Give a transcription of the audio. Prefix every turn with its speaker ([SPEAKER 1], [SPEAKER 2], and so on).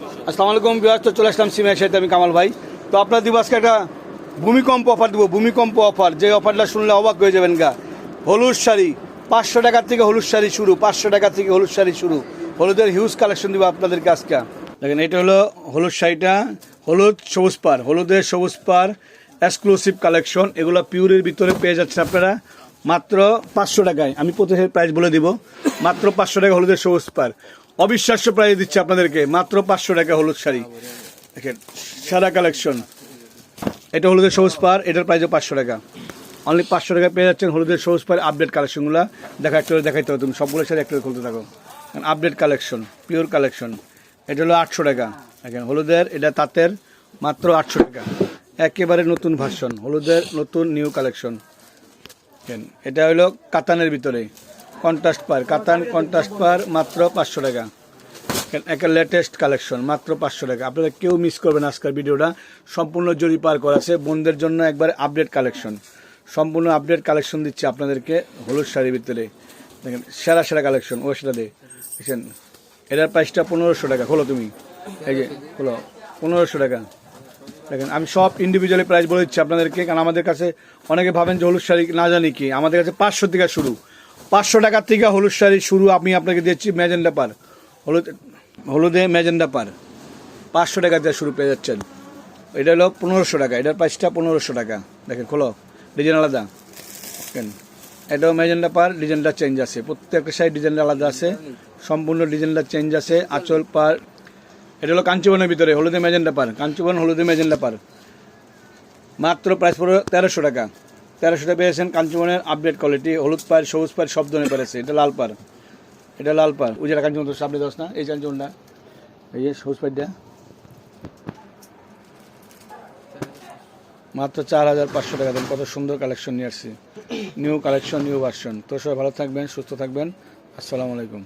[SPEAKER 1] আসসালামু আলাইকুম বিহার তো চলে আসলাম সিমের সাথে আমি কামাল ভাই। তো আপনার দিব আজকে একটা ভূমিকম্প অফার দিব, ভূমিকম্প অফার যে অফারটা শুনলে অবাক হয়ে যাবেন গা। হলুদ শাড়ি, পাঁচশো টাকার থেকে হলুদ শাড়ি শুরু, পাঁচশো টাকা থেকে হলুদ শাড়ি শুরু। হলুদের হিউজ কালেকশন দিব আপনাদেরকে আজকে। দেখেন, এটা হলো হলুদ শাড়িটা, হলুদ সবুজ পার, হলুদের সবুজ পার এক্সক্লুসিভ কালেকশন এগুলো পিউরের ভিতরে পেয়ে যাচ্ছেন আপনারা। মাত্র পাঁচশো টাকায়, আমি প্রত্যেকের প্রাইস বলে দিব। মাত্র পাঁচশো টাকা হলুদের সবুজ পার। অবিশ্বাস্য প্রাইস দিচ্ছে আপনাদেরকে। মাত্র পাঁচশো টাকা হলুদ শাড়ি। দেখেন সারা কালেকশন। এটা হলুদের সবুজ পার এটার প্রাইসও পাঁচশো টাকা। অনলি পাঁচশো টাকা পেয়ে যাচ্ছেন হলুদের সবুজ পার আপডেট কালেকশনগুলো। দেখা, একটু দেখাইতে হবে তুমি। সবগুলোর সাথে একটু খুলতে থাকো। Update collection, pure collection. এটা হলো আটশো টাকা। দেখেন, হলুদের, এটা তাঁতের, মাত্র আটশো টাকা। একেবারে নতুন ভার্সন হলুদের নতুন নিউ কালেকশন এটা হলো কাতানের ভিতরে। কন্ট্রাস্ট পার কাতান কন্ট্রাস্ট পার মাত্র পাঁচশো টাকা। একটা লেটেস্ট কালেকশন মাত্র পাঁচশো টাকা। আপনারা কেউ মিস করবেন আজকের ভিডিওটা। সম্পূর্ণ জরি পার করা আছে। বোনদের জন্য একবার আপডেট কালেকশন সম্পূর্ণ আপডেট কালেকশন দিচ্ছে আপনাদেরকে হলুদ শাড়ির ভিতরে। দেখেন, সেরা সেরা কালেকশন ও সেটা দেখছেন এটার প্রাইসটা পনেরোশো টাকা। হলো তুমি। এই যে হলো পনেরোশো টাকা। দেখেন, আমি সব ইন্ডিভিজুয়ালি প্রাইস বলে দিচ্ছি আপনাদেরকে। কারণ আমাদের কাছে অনেকে ভাবেন যে হলুদ শাড়ি না জানি কি। আমাদের কাছে পাঁচশো থেকে শুরু। পাঁচশো টাকার থেকে হলুদ শাড়ি শুরু, আমি আপনাকে দিচ্ছি ম্যাজেন্ডা পার। হলুদ, হলুদে ম্যাজেন্ডা পার। পাঁচশো টাকা দিয়ে শুরু পেয়ে যাচ্ছেন। এটা হলো পনেরোশো টাকা, এটার প্রাইসটা পনেরোশো টাকা। দেখেন, খোলো, ডিজাইন আলাদা। এটাও ম্যাজেন্ডা পার, ডিজাইনটা চেঞ্জ আছে। প্রত্যেকটা সাইড ডিজাইনটা আলাদা আছে। সম্পূর্ণ ডিজাইনটা চেঞ্জ আছে, আঁচল পার। এটা হলো কাঞ্চীবনের ভিতরে, হলুদে ম্যাজেন্ডা পার। কাঞ্চীবন, হলুদে ম্যাজেন্ডা পার। মাত্র প্রাইস পড়বে তেরোশো টাকা। তেরোশো টাকা পেয়েছেন, কাঞ্চীবনের আপডেট কোয়ালিটি হলুদ পার সবুজ পার সব ধরনের পেরেছে এটা লাল পার এটা লাল পার ওই যেটা কাঞ্চীবন তো সামনে দশ না, এই কাঞ্চীবনটা এই যে সবুজ পাইটা মাত্র চার হাজার পাঁচশো টাকা দেন। কত সুন্দর কালেকশন নিয়ে আসছি। নিউ কালেকশন নিউ ভার্সন তো সবাই ভালো থাকবেন, সুস্থ থাকবেন। আসসালামু আলাইকুম।